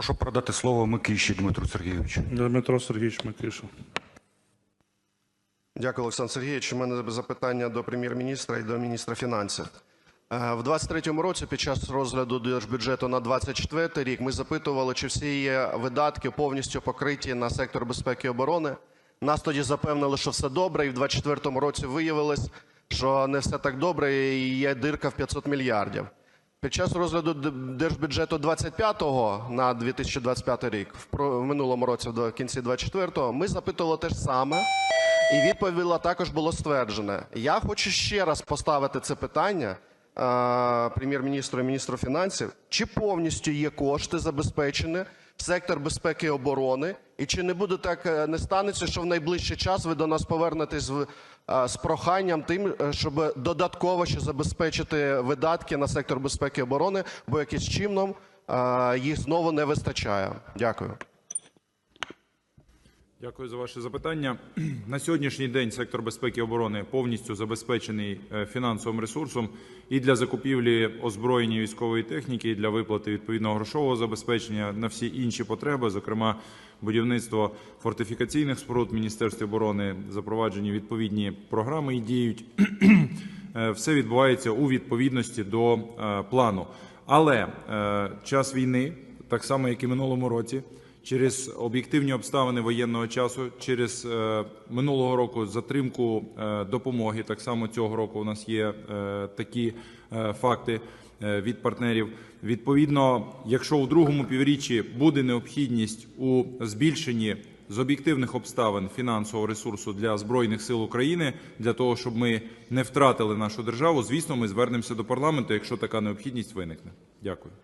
Прошу передати слово Микиші Дмитру Сергійовичу. Дмитро Сергійович Микиша. Дякую, Олександр Сергійович. У мене запитання до прем'єр-міністра і до міністра фінансів. Е, В 2023 році, під час розгляду держбюджету на 2024 рік, ми запитували, чи всі є видатки повністю покриті на сектор безпеки і оборони. Нас тоді запевнили, що все добре, і в 2024 році виявилось, що не все так добре, і є дирка в 500 мільярдів. Під час розгляду держбюджету 25-го на 2025 рік, в минулому році, до кінці 24-го, ми запитували те ж саме, і відповіла також було стверджене. Я хочу ще раз поставити це питання прем'єр-міністру і міністру фінансів, чи повністю є кошти забезпечені в сектор безпеки і оборони, і чи не буде так, е, не станеться, що в найближчий час ви до нас повернетесь е, з проханням тим, е, щоб додатково ще забезпечити видатки на сектор безпеки і оборони, бо якимось чином е, їх знову не вистачає. Дякую. Дякую за ваше запитання. На сьогоднішній день сектор безпеки і оборони повністю забезпечений е, фінансовим ресурсом і для закупівлі озброєння військової техніки, і для виплати відповідного грошового забезпечення на всі інші потреби, зокрема будівництво фортифікаційних споруд в Міністерстві оборони, запроваджені відповідні програми і діють. Е, Все відбувається у відповідності до е, плану. Але час війни, так само як і минулому році, через об'єктивні обставини воєнного часу, через е, минулого року затримку е, допомоги. Так само цього року у нас є е, такі факти від партнерів. Відповідно, якщо у другому півріччі буде необхідність у збільшенні з об'єктивних обставин фінансового ресурсу для збройних сил України для того, щоб ми не втратили нашу державу, звісно, ми звернемося до парламенту, якщо така необхідність виникне. Дякую.